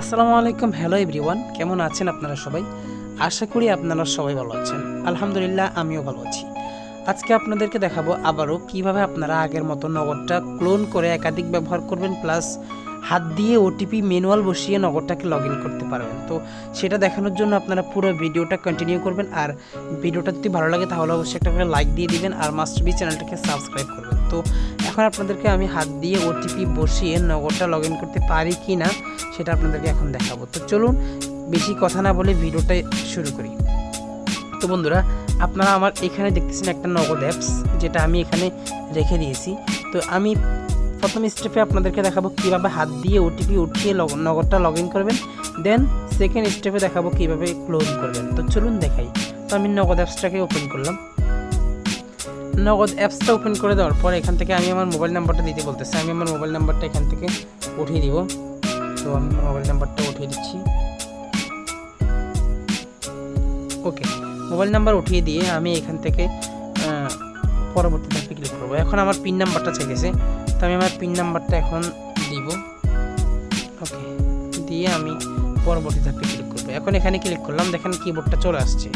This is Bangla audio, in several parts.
আসসালামু আলাইকুম হ্যালো এভরিওয়ান কেমন আছেন আপনারা সবাই? আশা করি আপনারা সবাই ভালো আছেন। আলহামদুলিল্লাহ, আমিও ভালো আছি। আজকে আপনাদেরকে দেখাবো আবারও কীভাবে আপনারা আগের মতো নগদটা ক্লোন করে একাধিক ব্যবহার করবেন প্লাস হাত দিয়ে ওটিপি ম্যানুয়াল বসিয়ে নগদটাকে লগ ইন করতে পারবেন। তো সেটা দেখানোর জন্য আপনারা পুরো ভিডিওটা কন্টিনিউ করবেন, আর ভিডিওটা যদি ভালো লাগে তাহলে অবশ্যই একটা করে লাইক দিয়ে দিবেন, আর মাস্ট বি চ্যানেলটাকে সাবস্ক্রাইব করবেন। তো এখন আপনাদেরকে আমি হাত দিয়ে ওটিপি বসিয়ে নগদটা লগ ইন করতে পারি কি না সেটা আপনাদেরকে এখন দেখাবো। তো চলুন বেশি কথা না বলে ভিডিওটা শুরু করি। তো বন্ধুরা, আপনারা আমার এখানে দেখতেছেন একটা নগদ অ্যাপস যেটা আমি এখানে রেখে দিয়েছি। তো আমি প্রথম স্টেপে আপনাদেরকে দেখাবো কীভাবে হাত দিয়ে ওটিপি উঠিয়ে নগদটা লগ ইন করবেন দেন সেকেন্ড স্টেপে দেখাবো কীভাবে ক্লোজ করবেন। তো চলুন দেখাই। তো আমি নগদ অ্যাপসটাকে ওপেন করলাম। নগদ অ্যাপসটা ওপেন করে দেওয়ার পর এখান থেকে আমি আমার মোবাইল নাম্বারটা দিতে বলতেছি। আমি আমার মোবাইল নাম্বারটা এখান থেকে উঠিয়ে দিব। তো আমি মোবাইল নাম্বারটা উঠিয়ে দিচ্ছি। ওকে মোবাইল নাম্বার উঠিয়ে দিয়ে আমি এখান থেকে পরবর্তী ধাপে ক্লিক করব। এখন আমার পিন নাম্বারটা চাইতেছে। তো আমি আমার পিন নাম্বারটা এখন দিব। ওকে দিয়ে আমি পরবর্তী ধাপে ক্লিক করব। এখন এখানে ক্লিক করলাম, দেখেন কিবোর্ডটা চলে আসছে।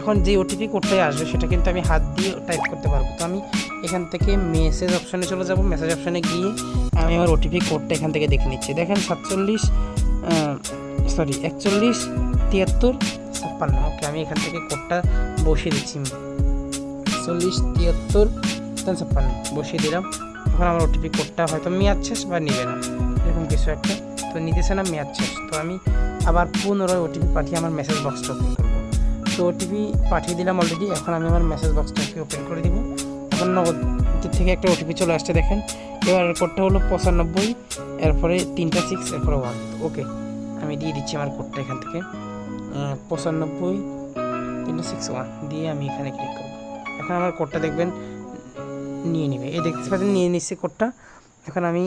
এখন যে ওটিপি কোডটাই আসবে, সেটা কিন্তু আমি হাত দিয়ে টাইপ করতে পারব। তো আমি এখান থেকে মেসেজ অপশানে চলে যাব। মেসেজ অপশানে গিয়ে আমি আমার ওটিপি কোডটা এখান থেকে দেখে নিচ্ছি। দেখেন সাতচল্লিশ সরি একচল্লিশ, তিয়াত্তর, ছাপ্পান্ন। ওকে আমি এখান থেকে কোডটা বসিয়ে দিচ্ছি। চল্লিশ তিয়াত্তর ছাপ্পান্ন। বসিয়ে দিলাম। এখন আমার ওটিপি কোডটা হয়তো মেয়াদ শেষ বা নেবে না। এরকম কিছু একটা। তো নিতেছে না, মেয়াদ শেষ। তো আমি আবার পুনরায় ওটিপি পাঠিয়ে আমার মেসেজ বক্সটা তো ওটিপি পাঠিয়ে দিলাম অলরেডি এখন আমি আমার মেসেজ বক্সটাকে ওপেন করে দিব। এখন নগদ থেকে একটা ওটিপি চলে আসছে, দেখেন। এবার কোডটা হলো পঁচানব্বই, এরপরে তিনটা সিক্স এরপরে ওয়ান ওকে আমি দিয়ে দিচ্ছি আমার কোডটা এখান থেকে। পঁচানব্বই, তিনটা সিক্স ওয়ান দিয়ে আমি এখানে ক্লিক করব। এখন আমার কোডটা দেখবেন, নিয়ে নেবে। এই দেখতে পাচ্ছেন, নিয়ে নিচ্ছে কোডটা এখন আমি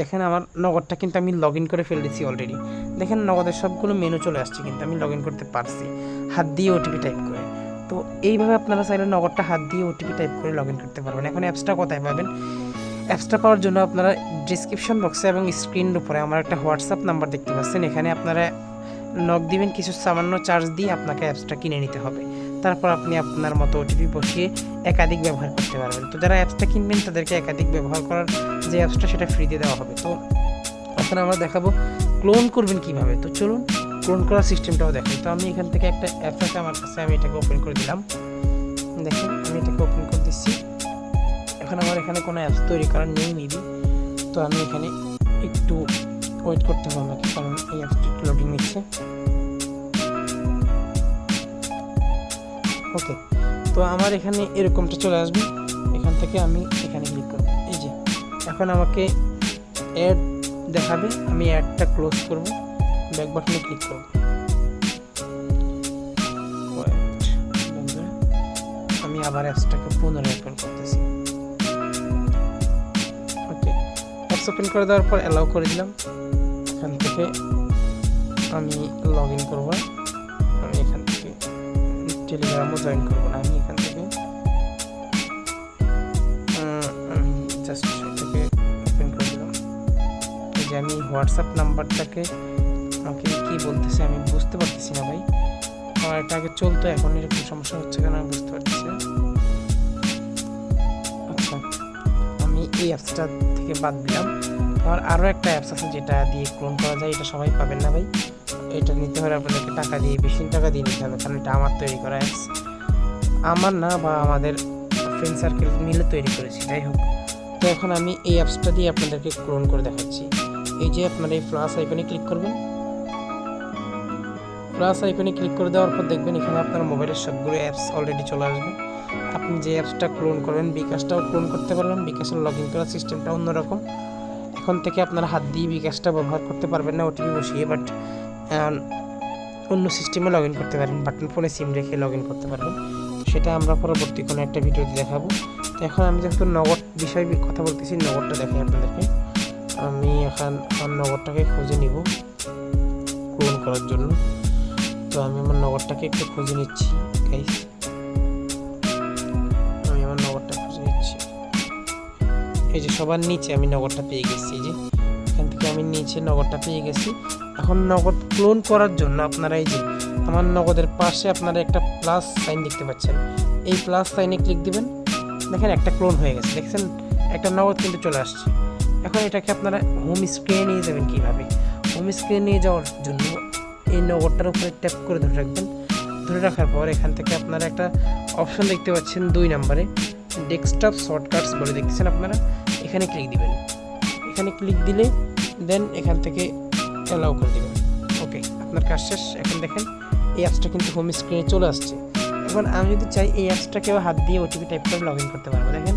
দেখেন আমার নগদটা কিন্তু আমি লগ ইন করে ফেলে দিচ্ছি অলরেডি দেখেন নগদের সবগুলো মেনু চলে আসছে কিন্তু আমি লগ ইন করতে পারছি। হাত দিয়ে ওটিপি টাইপ করে। তো এইভাবে আপনারা চাইলে নগদটা হাত দিয়ে ওটিপি টাইপ করে লগ ইন করতে পারবেন। এখন অ্যাপসটা কোথায় পাবেন? অ্যাপসটা পাওয়ার জন্য আপনারা ডিসক্রিপশন বক্সে এবং স্ক্রিনের উপরে আমার একটা হোয়াটসঅ্যাপ নাম্বার দেখতে পাচ্ছেন। এখানে আপনারা নক দিবেন, কিছু সামান্য চার্জ দিয়ে আপনাকে অ্যাপসটা কিনে নিতে হবে। তারপর আপনি আপনার মতো ওটিপি বসিয়ে একাধিক ব্যবহার করতে পারবেন। তো যারা অ্যাপসটা কিনবেন, তাদেরকে একাধিক ব্যবহার করার যে অ্যাপসটা সেটা ফ্রিতে দেওয়া হবে। তো এখন আমরা দেখাবো ক্লোন করবেন কীভাবে। তো চলুন ক্লোন করার সিস্টেমটাও দেখাই তো আমি এখান থেকে একটা অ্যাপ আছে, আমার কাছে আমি এটাকে ওপেন করে দিলাম। দেখেন, আমি এটাকে ওপেন করে দিচ্ছি। এখন আমার এখানে কোনো অ্যাপস তৈরি করার নেই মেবি তো আমি এখানে একটু ওয়েট করতে হবে আমাকে, কারণ এই অ্যাপসটা একটু লোডিং নিচ্ছে। ওকে, তো আমার এখানে এরকমটা চলে আসবে। এখান থেকে আমি এখানে ক্লিক করব। এই যে, এখন আমাকে অ্যাড দেখাবে। আমি অ্যাডটা ক্লোজ করব। ব্যাক বাটনে ক্লিক করব। আমি আবার অ্যাপসটাকে পুনরায় ওপেন করতেছি। ওকে অ্যাপস ওপেন করে দেওয়ার পর অ্যালাউ করে দিলাম। এখান থেকে আমি লগ ইন করব। টেলিগ্রামও জয়েন করব না, আমি এখান থেকে। জাস্ট ওপেন করে দিলাম। যে আমি হোয়াটসঅ্যাপ নাম্বারটাকে আমাকে কী বলতেছে আমি বুঝতে পারতেছি না ভাই। আমার এটা আগে চলতো, এখন এরকম সমস্যা হচ্ছে কেন আমি বুঝতে পারতেছি আচ্ছা আমি এই অ্যাপসটা থেকে বাদ দিলাম। আমার আরও একটা অ্যাপস আছে যেটা দিয়ে ক্লোন করা যায়, এটা সবাই পাবেন না ভাই। এটা নিতে হলে আপনাদেরকে টাকা দিয়ে, বেশি টাকা দিয়ে নিতে হবে, কারণ এটা আমার তৈরি করা অ্যাপস আমার না বা আমাদের ফ্রেন্ড সার্কেল মিলে তৈরি করেছি, যাই হোক। তো এখন আমি এই অ্যাপসটা দিয়ে আপনাদেরকে ক্লোন করে দেখাচ্ছি। এই যে আপনারা এই প্লাস আইকনে ক্লিক করবেন। প্লাস আইকনে ক্লিক করে দেওয়ার পর দেখবেন এখানে আপনার মোবাইলের সবগুলো অ্যাপস অলরেডি চলে আসবে। আপনি যে অ্যাপসটা ক্লোন করবেন, বিকাশটাও ক্লোন করতে পারবেন, বিকাশের লগ ইন করার সিস্টেমটা অন্যরকম। এখন থেকে আপনারা হাত দিয়ে বিকাশটা ব্যবহার করতে পারবেন না ওটিপি বসিয়ে বাট অন্য সিস্টেমে লগ ইন করতে পারেন বাটন ফোনে সিম রেখে লগ ইন করতে পারবেন। সেটা আমরা পরবর্তী কোনো একটা ভিডিওতে দেখাবো। তো এখন আমি যেহেতু নগদ বিষয়ে কথা বলতেছি, নগদটা দেখাই আপনাদেরকে। আমি এখন আমার নগদটাকে খুঁজে নিব ক্লোন করার জন্য। তো আমি আমার নগদটাকে একটু খুঁজে নিচ্ছি গাইস এই যে সবার নিচে আমি নগদটা পেয়ে গেছি, এই যে এখান থেকে আমি নিচে নগদটা পেয়ে গেছি। এখন নগদ ক্লোন করার জন্য আপনারা এই যে আমার নগদের পাশে আপনারা একটা প্লাস সাইন দেখতে পাচ্ছেন। এই প্লাস সাইনে ক্লিক দিবেন, দেখেন একটা ক্লোন হয়ে গেছে, দেখছেন? একটা নগদ কিন্তু চলে আসছে। এখন এটাকে আপনারা হোম স্ক্রিনে নিয়ে যাবেন কীভাবে? হোম স্ক্রিনে নিয়ে যাওয়ার জন্য এই নগদটার উপরে ট্যাপ করে ধরে রাখবেন। ধরে রাখার পর এখান থেকে আপনারা একটা অপশন দেখতে পাচ্ছেন দুই নম্বরে। ডেস্কটপ শর্টকাটস বলে দেখতেছেন আপনারা, এখানে ক্লিক দিবেন। এখানে ক্লিক দিলে দেন এখান থেকে অ্যালাউ করে দেবেন। ওকে আপনার কাজ শেষ। এখন দেখেন, এই অ্যাপসটা কিন্তু হোম স্ক্রিনে চলে আসছে। এখন আমি যদি চাই এই অ্যাপসটাকেও হাত দিয়ে ওটিপি টাইপ করে লগ ইন করতে পারব। দেখেন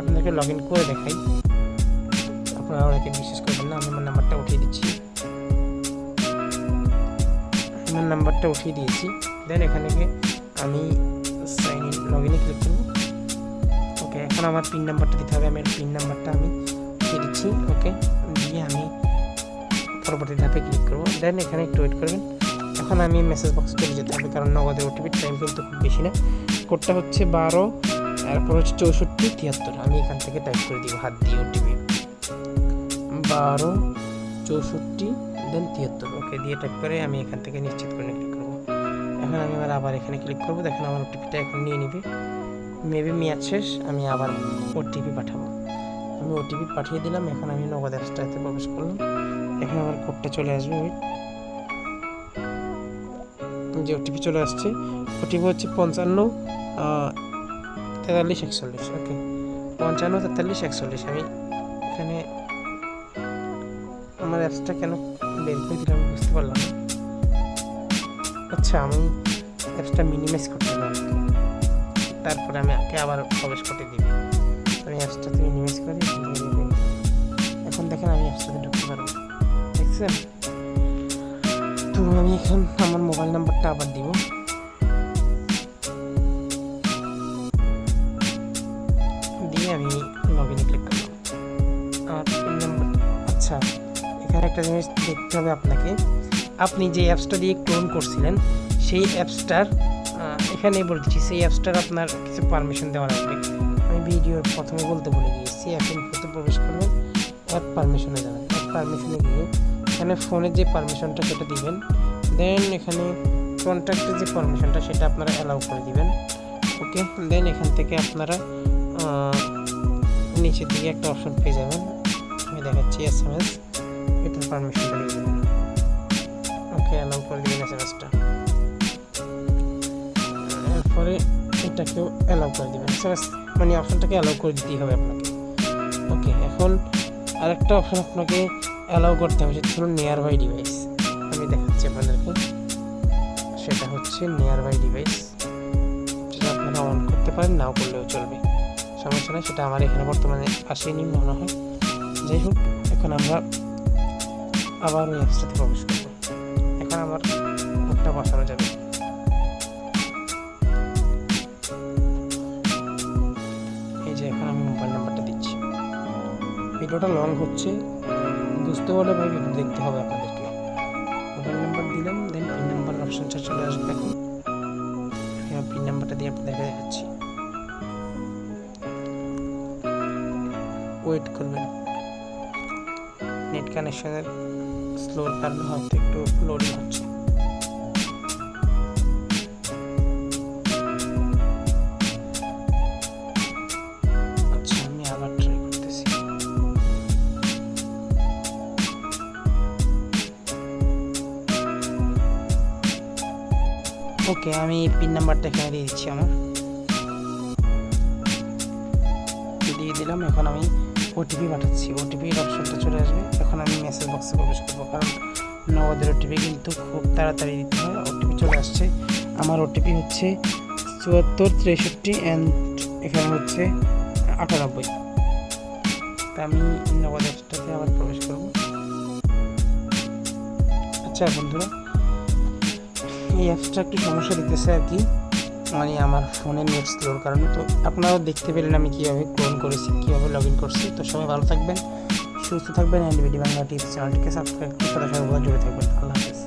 আপনাদেরকে লগ ইন করে দেখাই। আপনারা অনেকে বিশেষ করবেন না, আমি আমার নাম্বারটা উঠিয়ে দিচ্ছি। আমার নাম্বারটা উঠিয়ে দিয়েছি। দেন এখানে আমি সাইন ইন লগ ইনে ক্লিক করব। এখন আমার পিন নাম্বারটা দিতে হবে। আমি পিন নাম্বারটা আমি দিয়ে দিচ্ছি ওকে দিয়ে আমি পরবর্তী ধাপে ক্লিক করব। দেন এখানে একটু ওয়েট করবেন। এখন আমি মেসেজ বক্স চলে যেতে হবে, কারণ নগদের ওটিপির টাইম কিন্তু খুব বেশি না। কোডটা হচ্ছে বারো, এরপর হচ্ছে চৌষট্টি, তিয়াত্তর। আমি এখান থেকে টাইপ করে দিব হাত দিয়ে ওটিপি বারো, চৌষট্টি দেন তিয়াত্তর। ওকে দিয়ে টাইপ করে আমি এখান থেকে নিশ্চিত করে ক্লিক করব। এখন আমি আবার আবার এখানে ক্লিক করব। দেখেন আমার ওটিপিটা এখন নিয়ে নিবে। মেবি মেয়াদ শেষ আমি আবার ওটিপি পাঠাবো। আমি ওটিপি পাঠিয়ে দিলাম, এখন আমি নগদ অ্যাপসটাতে প্রবেশ করলাম। এখন আমার কোডটা চলে আসবে ওই যে ওটিপি চলে আসছে ওটিপি হচ্ছে পঞ্চান্ন তেতাল্লিশ, একচল্লিশ ওকে পঞ্চান্ন, তেতাল্লিশ, একচল্লিশ, আমি এখানে আমার অ্যাপসটা কেন বের করে দিলাম বুঝতে পারলাম আচ্ছা আমি অ্যাপসটা মিনিমাইজ করতে তারপরে আমি আগে আবার প্রবেশ করতে দিবি। আমি করি থেকে বের করি। এখন দেখেন আমি অ্যাপসটাতে ঢুকতে পারব। দেখছেন? তো আমি এখন আমার মোবাইল নাম্বারটা আবার দিব। দিয়ে আমি লগ ইনে ক্লিক করলাম আমার পিন নাম্বার আচ্ছা এখানে একটা জিনিস দেখতে হবে আপনাকে। আপনি যে অ্যাপসটা দিয়ে ক্লোন করছিলেন, সেই অ্যাপসটার এখানে বলে দিচ্ছি সেই অ্যাপসটার আপনার কিছু পারমিশন দেওয়া লাগবে। আমি ভিডিওর প্রথমে বলতে ভুলে গিয়েছি, এখন ইনফোতে প্রবেশ করবেন অ্যাপ পারমিশনে যাবেন। অ্যাপ পারমিশনে গিয়ে এখানে ফোনের যে পারমিশনটা সেটা দিবেন দেন এখানে কন্ট্যাক্টের যে পারমিশনটা সেটা আপনারা অ্যালাউ করে দিবেন। ওকে দেন এখান থেকে আপনারা নিচের দিকে একটা অপশন পেয়ে যাবেন। আমি দেখাচ্ছি এস এম এস এটার পারমিশনটা দিয়ে দেবেন ওকে অ্যালাউ করে দিবেন এস এম এসটা এরপরে এটাকেও অ্যালাউ করে দেবেন। এস মানে অপশনটাকে অ্যালাউ করে দিতেই হবে আপনাকে। ওকে এখন আরেকটা অপশন আপনাকে অ্যালাউ করতে হবে, সেটা হলো নিয়ার বাই ডিভাইস আমি দেখাচ্ছি আপনাদেরকে। সেটা হচ্ছে নিয়ার বাই ডিভাইস সেটা আপনারা অন করতে পারেন, নাও করলেও চলবে। সমস্যা নেই, সেটা আমার এখানে বর্তমানে আসেনি মনে হয়। যাই হোক, এখন আমরা আবার ওই অ্যাপসটাতে প্রবেশ করব। এখন আমার কোডটা বসানো যাবে। ভিডিওটা লং হচ্ছে। বুঝতে পারলে ভাই দেখতে হবে আপনাদেরকে। মোবাইল নাম্বার দিলাম দেন পিন নাম্বার অপশনটা চলে আসবে এখন। পিন নাম্বারটা দিয়ে আপনাদেরকে দেখাচ্ছি। ওয়েট করবেন। নেট কানেকশনের স্লোর কারণে হয়তো একটু লোডিং হচ্ছে। ওকে, আমি পিন নাম্বারটা এখানে দিয়ে দিচ্ছি আমার। দিয়ে দিলাম, এখন আমি ওটিপি পাঠাচ্ছি। ওটিপির অপশনটা চলে আসবে। এখন আমি মেসেজ বক্সে প্রবেশ করব, কারণ নগদের ওটিপি কিন্তু খুব তাড়াতাড়ি দিতে হয়। ওটিপি চলে আসছে। আমার ওটিপি হচ্ছে চুয়াত্তর, তেষট্টি অ্যান্ড এখানে হচ্ছে আটানব্বই। তা আমি নগদ অ্যাপসটাতে আবার প্রবেশ করব। আচ্ছা বন্ধুরা এই অ্যাপসটা একটু সমস্যা দিতেছে আর কি। মানে আমার ফোনে নেট স্লোর কারণে। তো আপনারাও দেখতে পেলেন আমি কীভাবে ক্লোন করেছি, কীভাবে লগ ইন করছি। তো সবাই ভালো থাকবেন, সুস্থ থাকবেন অ্যান্ড বিডি বাংলা টিপস চ্যানেলটিকে সাবস্ক্রাইব করে সবাই জুড়ে থাকবেন। আল্লাহ হাফেজ।